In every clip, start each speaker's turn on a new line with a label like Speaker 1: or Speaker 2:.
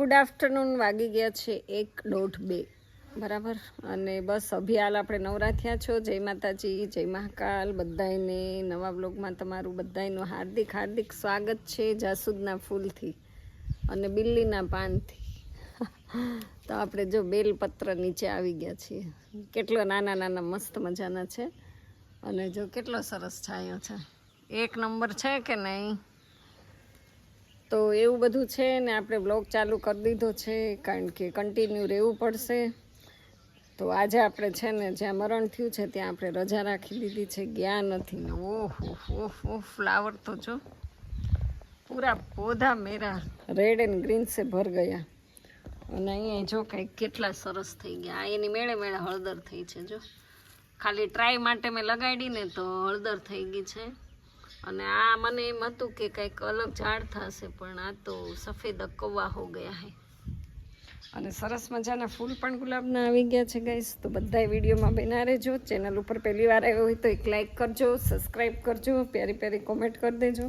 Speaker 1: Good afternoon વાગી ગયા છે એક દોઢ બે. બરાબર? અને બસ અભિયાલ આપણે નવરા થયા છો. જય માતાજી, જય મહાકાલ. બધાયને નવા બ્લોગમાં તમારું બધાયનું હાર્દિક હાર્દિક સ્વાગત છે જાસૂદના ફૂલથી અને બિલ્લીના પાનથી. તો આપણે જો બેલપત્ર નીચે આવી ગયા છીએ. કેટલો નાના નાના, મસ્ત મજાના છે. અને જો કેટલો સરસ છાંયો છે. એક નંબર છે કે નહીં? તો એવું બધું છે ને આપણે બ્લોગ ચાલુ કરી દીધો છે, કારણ કે કન્ટિન્યુ રહેવું પડશે. તો આજે આપણે છે ને જ્યાં મરણ થયું છે ત્યાં આપણે રજા રાખી દીધી છે, ગયા નથી. ને ઓહો, ઓહ ઓહ ફ્લાવર તો જો. પૂરા પોધા મેરા. રેડ એન્ડ ગ્રીન સે ભર ગયા. અને અહીંયા જો કંઈક કેટલા સરસ થઈ ગયા. એની મેળે મેળે હળદર થઈ છે, જો. ખાલી ટ્રાય માટે મેં લગાડી ને તો હળદર થઈ ગઈ છે. અને આ મને એમ હતું કે કંઈક અલગ ઝાડ થશે, પણ આ તો સફેદ અકવા હો ગયા હે. અને સરસ મજાના ફૂલ પણ ગુલાબના આવી ગયા છે ગાઈસ તો બધા વિડીયોમાં બના રહેજો. ચેનલ ઉપર પહેલી વાર આવ્યો હોય તો એક લાઇક કરજો સબસ્ક્રાઈબ કરજો, પ્યારી પ્યારી કોમેન્ટ કરી દેજો.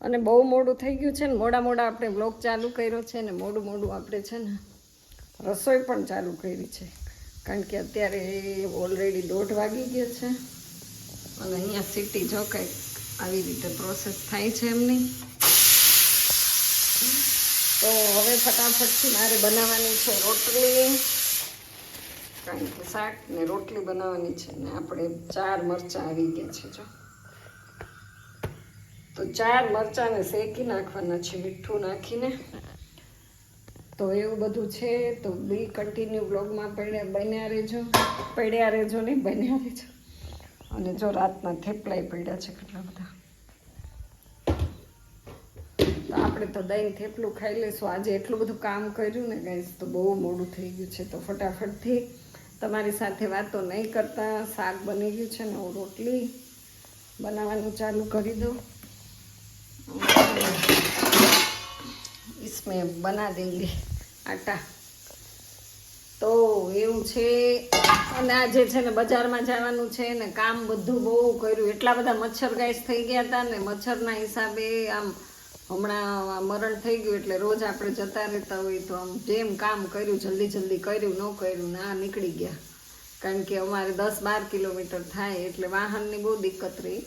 Speaker 1: અને બહુ મોડું થઈ ગયું છે ને, મોડા મોડા આપણે બ્લોગ ચાલુ કર્યો છે ને, મોડું મોડું આપણે છે ને, રસોઈ પણ ચાલુ કરી છે. કારણ કે અત્યારે ઓલરેડી દોઢ વાગી ગયો છે. અને અહીંયા સિટી જો કંઈક આવી રીતે પ્રોસેસ થાય છે એમની. તો હવે ફટાફટથી મારે બનાવવાની છે રોટલી. કારણ કે શાક ને રોટલી બનાવવાની છે ને આપણે ચાર મરચાં આવી ગયા છે જો. તો ચાર મરચાંને શેકી નાખવાના છે, મીઠું નાખીને. તો એવું બધું છે, તો બી કન્ટિન્યુ બ્લોગમાં પડ્યા બન્યા રહેજો. પડ્યા રહેજો નહીં, બન્યા રહેજો. અને જો રાતના થેપલાય પડ્યા છે કેટલા બધા તો આપણે તો દહીં થેપલું ખાઈ લઈશું આજે એટલું બધું કામ કર્યું ને ગાઈસ તો બહુ મોડું થઈ ગયું છે તો ફટાફટથી તમારી સાથે વાતો નહીં કરતા શાક બની ગયું છે ને હું રોટલી બનાવવાનું ચાલુ કરી દઉં इसमें बना देंगे આટા તો એવું છે. અને આજે છે ને બજારમાં જવાનું છે ને કામ બધું બહુ કર્યું. એટલા બધા મચ્છર ગાઈસ થઈ ગયા હતા ને મચ્છરના હિસાબે આમ હમણાં મરણ થઈ ગયું એટલે રોજ આપણે જતા રહેતા હોય તો આમ જેમ કામ કર્યું, જલ્દી જલ્દી કર્યું, ન કર્યું, ના નીકળી ગયા. કારણ કે અમારે દસ બાર કિલોમીટર થાય એટલે વાહનની બહુ દિક્કત રહી.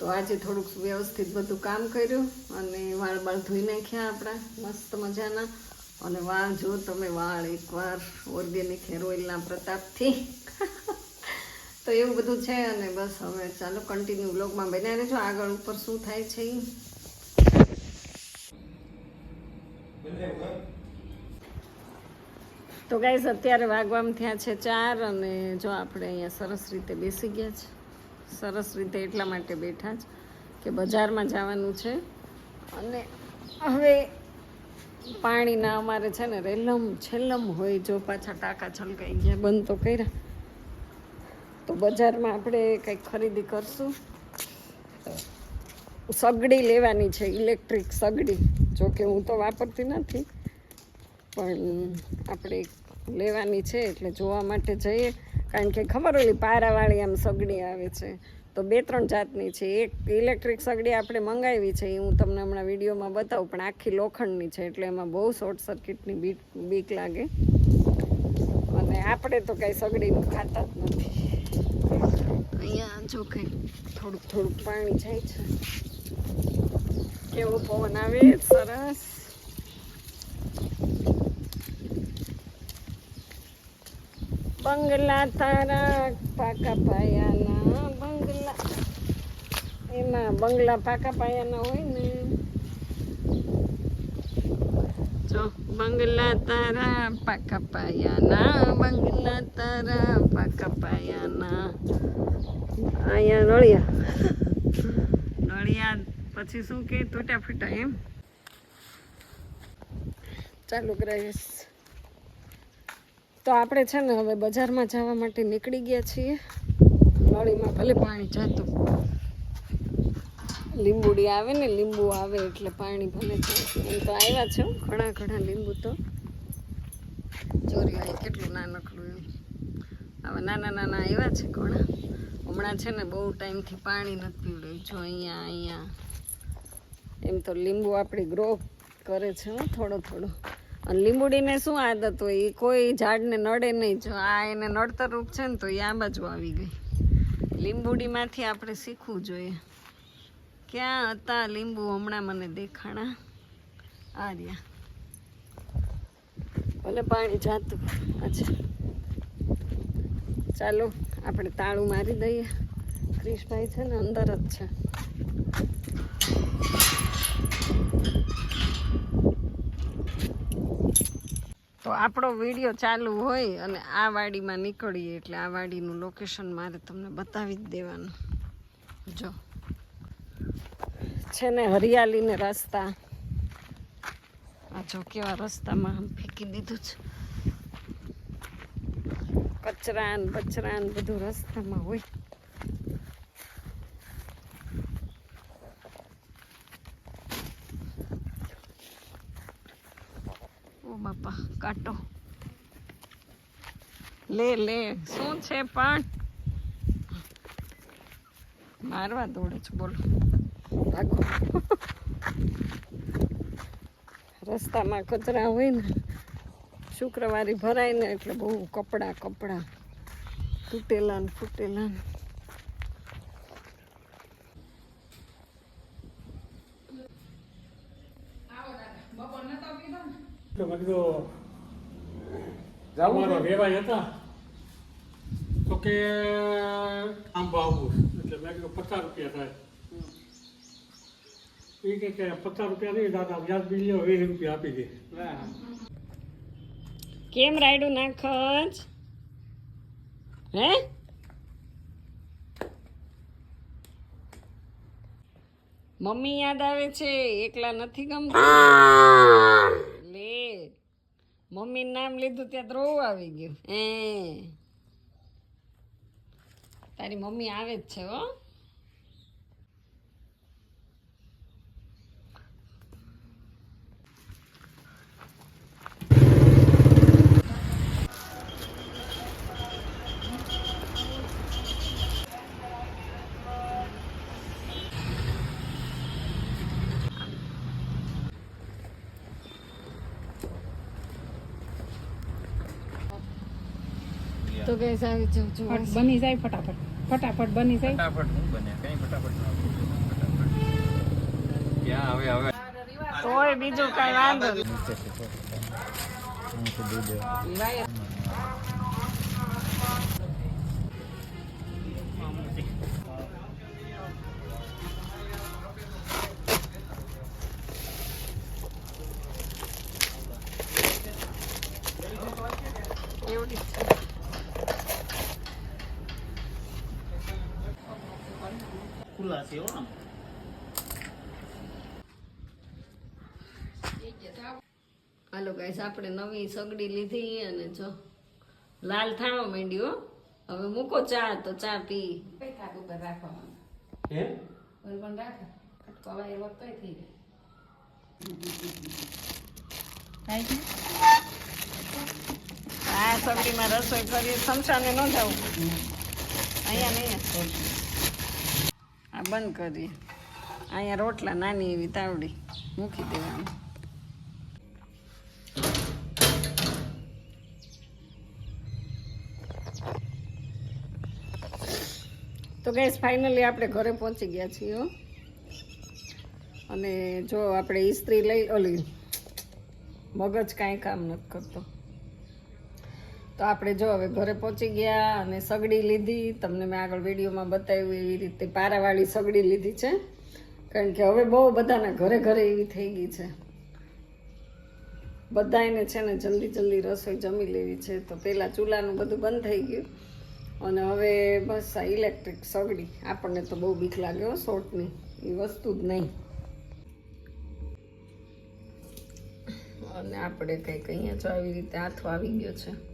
Speaker 1: તો આજે થોડુંક વ્યવસ્થિત બધું કામ કર્યું અને વાળ બાળ ધોઈ નાખ્યા આપણા, મસ્ત મજાના. અને વાળ જો તમે વાળ એકવાર ઓર્ગેનિક હેર ઓઇલના પ્રતાપથી. તો એવું બધું છે અને બસ હવે ચાલો કન્ટિન્યુ બ્લોગમાં બનાવી રહેજો. આગળ ઉપર શું થાય છે. તો ગાઈઝ અત્યારે વાગવામાં થયા છે ચાર અને જો આપણે અહીંયા સરસ રીતે બેસી ગયા છે. સરસ રીતે એટલા માટે બેઠા જ કે બજારમાં જવાનું છે. અને હવે પાણીના અમારે છે ને રેલમ છેલ્લમ હોય જો પાછા ટાંકા છલકાઈ ગયા, બંધ તો કર્યા. તો બજારમાં આપણે કંઈક ખરીદી કરશું. સગડી લેવાની છે, ઇલેક્ટ્રિક સગડી. જોકે હું તો વાપરતી નથી, પણ આપણે લેવાની છે એટલે જોવા માટે જઈએ. કારણ કે ખબર હોય પારાવાળી આમ સગડી આવે છે. તો બે ત્રણ જાતની છે. એક ઇલેક્ટ્રિક સગડી આપણે મંગાવી છે, એ હું તમને હમણાં વિડીયોમાં બતાવું, પણ આખી લોખંડની છે, એટલે એમાં બહુ શોર્ટ સર્કિટની બીક બીક લાગે. અને આપણે તો કાંઈ સગડીનું ખાતા જ નથી. અહીંયા જો કંઈ થોડુંક થોડુંક પાણી જાય છે. કેવો પવન આવે? સરસ. બંગલા તારા પાકા પાયાના એમાં બંગલા પાકા પાયાના હોય ને. જો બંગલા તારા પાકા પાયાના, બંગલા તારા પાકા પાયાના. અહીંયા નળિયા. નળિયા પછી શું કે તૂટ્યા ફૂટા એમ. ચાલુ કરાવીશ તો આપણે છે ને હવે બજારમાં જવા માટે નીકળી ગયા છીએ. નળીમાં ભલે પાણી જતું. લીંબુડી આવે ને, લીંબુ આવે એટલે પાણી ભલે એમ તો આવ્યા છે, ઘણા ઘણા લીંબુ તો. ચોરી કેટલું નાનકડું એમ. હવે નાના નાના આવ્યા છે ઘણા હમણાં છે ને બહુ ટાઈમથી પાણી નથી પીવડ્યું. જો અહીંયા અહીંયા. એમ તો લીંબુ આપણી ગ્રો કરે છે થોડો થોડો. અને લીંબુડીને શું આદત હોય? એ કોઈ ઝાડને નડે નહીં. જો આ એને નડતર રૂપ છે ને તો એ આ બાજુ આવી ગઈ. લીંબુડીમાંથી આપણે શીખવું જોઈએ. ક્યાં હતા લીંબુ? હમણાં મને દેખાણા. આ રહ્યા. ભલે પાણી જાતું. અચ્છા ચાલો, આપણે તાળું મારી દઈએ. ક્રિશભાઈ છે ને અંદર જ છે. તો આપણો વીડિયો ચાલુ હોય અને આ વાડીમાં નીકળીએ એટલે આ વાડીનું લોકેશન મારે તમને બતાવી જ દેવાનું. જો. છે ને હરિયાળીને રસ્તા. આ જો કેવા રસ્તામાં ફેંકી દીધું છે. કચરા ને બચરા ને બધું રસ્તામાં હોય. ઓ બાપા, કાટો. લે લે, શું છે પણ? મારવા દોડે છે, બોલો. ભાગો રસ્તામાં કચરા હોય ને શુક્રવારે ભરાય ને એટલે બહુ કપડાં કપડાં તૂટેલા ને ફૂટેલા ને
Speaker 2: તો કે એટલે મેં કીધું પચાસ રૂપિયા થાય.
Speaker 1: કેમ રાયડું નાખજ હે? મમ્મી યાદ આવે છે, એકલા નથી ગમતું. લે મમ્મી નામ લીધું, ત્યાં તો આવી ગયું. હે. તારી મમ્મી આવે જ છે, હો. તો
Speaker 3: કે બની જાય ફટાફટ. ફટાફટ બની જાય.
Speaker 4: ફટાફટ હું બને કઈ ફટાફટ ન ક્યાં હવે હવે
Speaker 1: તોય બીજું કઈ વાંધો નહીં એવડી હાલો ગાઈસ આપણે નવી સગડી લીધી અને જો લાલ થાણો માંડ્યો હવે મૂકો ચા તો ચા પી.
Speaker 3: કઈ થાક ઉપર રાખવાનું?
Speaker 2: હે?
Speaker 3: બરોબર રાખે? કવાય હવે એ વખત થઈ જાય.
Speaker 1: આ સગડીમાં રસોઈ કરીએ સમસાને ન જવું અહીંયા નહીં. આ બંધ કરીએ અહીંયા રોટલા નાની એવી તાવડી મૂકી દેવાની. તો ગેસ ફાઇનલી આપણે ઘરે પહોંચી ગયા છીએ. અને જો આપણે ઇસ્ત્રી લઈ, ઓલી મગજ કાંઈ કામ નથી કરતો. તો આપણે જો હવે ઘરે પહોંચી ગયા અને સગડી લીધી. તમને મેં આગળ વિડીયોમાં બતાવ્યું એવી રીતે પારાવાળી સગડી લીધી છે. કારણ કે હવે બહુ બધાના ઘરે ઘરે એવી થઈ ગઈ છે. બધાને છે ને જલ્દી જલ્દી રસોઈ જમી લેવી છે. તો પહેલાં ચૂલાનું બધું બંધ થઈ ગયું. અને હવે બસ આ ઇલેક્ટ્રિક સગડી. આપણને તો બહુ બીક લાગ્યો શોર્ટની. એ વસ્તુ જ નહીં. અને આપણે કંઈક અહીંયા જો આવી રીતે હાથો આવી ગયો છે.